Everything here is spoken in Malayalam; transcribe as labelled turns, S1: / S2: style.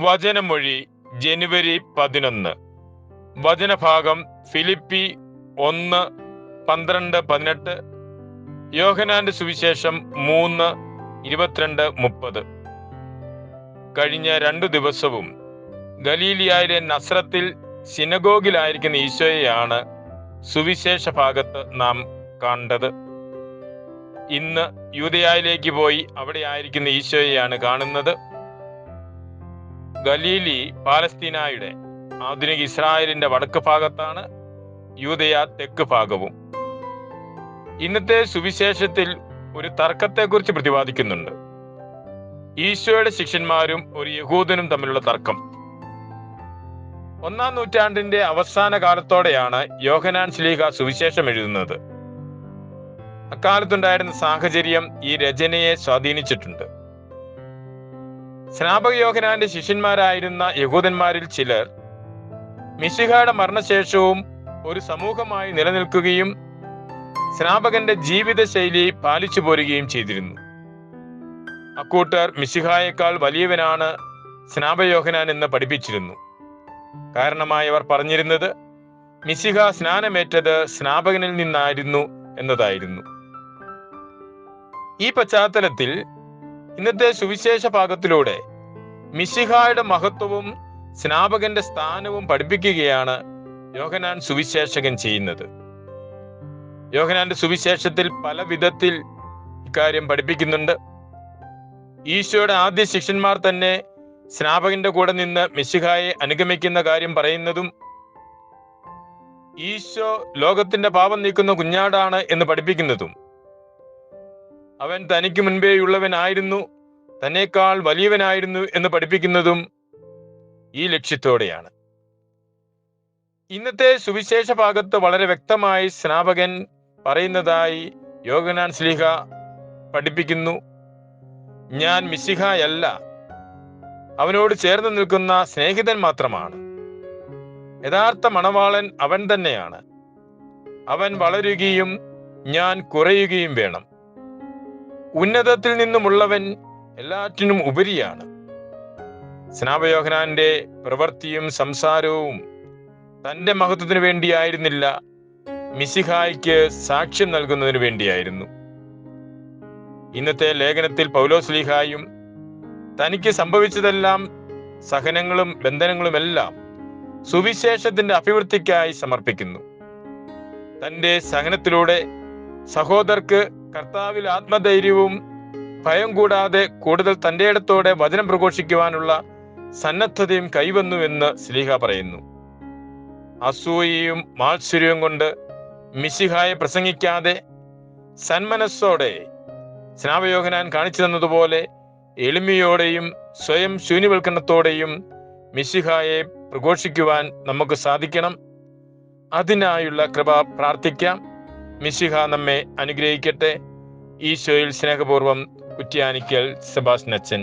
S1: വചനമൊഴി ജനുവരി പതിനൊന്ന്. വചനഭാഗം ഫിലിപ്പി ഒന്ന് പന്ത്രണ്ട് പതിനെട്ട് യോഹനാന്റെ സുവിശേഷം മൂന്ന് ഇരുപത്തിരണ്ട് മുപ്പത്. കഴിഞ്ഞ രണ്ടു ദിവസവും ഗലീലിയായിലെ നസ്രത്തിൽ സിനഗോഗിലായിരിക്കുന്ന ഈശോയെയാണ് സുവിശേഷ ഭാഗത്ത് നാം കണ്ടത്. ഇന്ന് യൂതയായിലേക്ക് പോയി അവിടെ ആയിരിക്കുന്ന ഈശോയെയാണ് കാണുന്നത്. ഗലീലി പാലസ്തീനായുടെ ആധുനിക ഇസ്രായേലിന്റെ വടക്ക് ഭാഗത്താണ് യൂതയ തെക്ക് ഭാഗവും. ഇന്നത്തെ സുവിശേഷത്തിൽ ഒരു തർക്കത്തെക്കുറിച്ച് പ്രതിപാദിക്കുന്നുണ്ട്. ഈശോയുടെ ശിഷ്യന്മാരും ഒരു യഹൂദനും തമ്മിലുള്ള തർക്കം. ഒന്നാം നൂറ്റാണ്ടിന്റെ അവസാന കാലത്തോടെയാണ് യോഹനാൻ ശ്ലീഹ സുവിശേഷം എഴുതുന്നത്. അക്കാലത്തുണ്ടായിരുന്ന സാഹചര്യം ഈ രചനയെ സ്വാധീനിച്ചിട്ടുണ്ട്. സ്നാപക യോഹനാന്റെ ശിഷ്യന്മാരായിരുന്ന യഹൂദന്മാരിൽ ചിലർ മിശിഹയുടെ മരണശേഷവും ഒരു സമൂഹമായി നിലനിൽക്കുകയും സ്നാപകന്റെ ജീവിതശൈലി പാലിച്ചു പോരുകയും ചെയ്തിരുന്നു. അക്കൂട്ടർ മിശിഹായേക്കാൾ വലിയവനാണ് സ്നാപയോഹനാൻ എന്ന് പഠിപ്പിച്ചിരുന്നു. കാരണമായവർ പറഞ്ഞിരുന്നത് മിശിഹ സ്നാനമേറ്റത് സ്നാപകനിൽ നിന്നായിരുന്നു എന്നതായിരുന്നു. ഈ പശ്ചാത്തലത്തിൽ ഇന്നത്തെ സുവിശേഷ ഭാഗത്തിലൂടെ മിശിഹായുടെ മഹത്വവും സ്നാപകന്റെ സ്ഥാനവും പഠിപ്പിക്കുകയാണ് യോഹനാൻ സുവിശേഷകൻ ചെയ്യുന്നത്. യോഹനാന്റെ സുവിശേഷത്തിൽ പല വിധത്തിൽ ഇക്കാര്യം പഠിപ്പിക്കുന്നുണ്ട്. ഈശോയുടെ ആദ്യ ശിഷ്യന്മാർ തന്നെ സ്നാപകന്റെ കൂടെ നിന്ന് മിശിഹായെ അനുഗമിക്കുന്ന കാര്യം പറയുന്നതും ഈശോ ലോകത്തിന്റെ പാപം നീക്കുന്ന കുഞ്ഞാടാണ് എന്ന് പഠിപ്പിക്കുന്നതും അവൻ തനിക്ക് മുൻപേയുള്ളവനായിരുന്നു തന്നെക്കാൾ വലിയവനായിരുന്നു എന്ന് പഠിപ്പിക്കുന്നതും ഈ ലക്ഷ്യത്തോടെയാണ്. ഇന്നത്തെ സുവിശേഷ ഭാഗത്ത് വളരെ വ്യക്തമായി സ്നാപകൻ പറയുന്നതായി യോഗനാൻ സ്ലിഹ പഠിപ്പിക്കുന്നു. ഞാൻ മിശിഹായല്ല അവനോട് ചേർന്ന് നിൽക്കുന്ന സ്നേഹിതൻ മാത്രമാണ്. യഥാർത്ഥ മണവാളൻ അവൻ തന്നെയാണ്. അവൻ വളരുകയും ഞാൻ കുറയുകയും വേണം. ഉന്നതത്തിൽ നിന്നുമുള്ളവൻ എല്ലാറ്റിനും ഉപരിയാണ്. സ്നാപയോഹനാന്റെ പ്രവൃത്തിയും സംസാരവും തന്റെ മഹത്വത്തിന് വേണ്ടിയായിരുന്നില്ല മിസിഹായ്ക്ക് സാക്ഷ്യം നൽകുന്നതിന് വേണ്ടിയായിരുന്നു. ഇന്നത്തെ ലേഖനത്തിൽ പൗലോസ്ലിഹായും തനിക്ക് സംഭവിച്ചതെല്ലാം സഹനങ്ങളും ബന്ധനങ്ങളുമെല്ലാം സുവിശേഷത്തിന്റെ അഭിവൃദ്ധിക്കായി സമർപ്പിക്കുന്നു. തന്റെ സഹനത്തിലൂടെ സഹോദർക്ക് കർത്താവിൽ ആത്മധൈര്യവും ഭയം കൂടാതെ കൂടുതൽ തന്റെ ഇടത്തോടെ വചനം പ്രഘോഷിക്കുവാനുള്ള സന്നദ്ധതയും കൈവന്നുവെന്ന് സ്ലീഹ പറയുന്നു. അസൂയയും മാത്സര്യവും കൊണ്ട് മിശിഹായെ പ്രസംഗിക്കാതെ സന്മനസ്സോടെ സ്നാപയോഹനാൻ കാണിച്ചു തന്നതുപോലെ എളിമയോടെയും സ്വയം ശൂന്യവൽക്കരണത്തോടെയും മിശിഹായെ പ്രഘോഷിക്കുവാൻ നമുക്ക് സാധിക്കണം. അതിനായുള്ള കൃപ പ്രാർത്ഥിക്കാം. മിശിഹ നമ്മെ അനുഗ്രഹിക്കട്ടെ. ഈശോയിൽ സ്നേഹപൂർവം കുറ്റ്യാനിക്കൽ സെബാസ്നച്ചൻ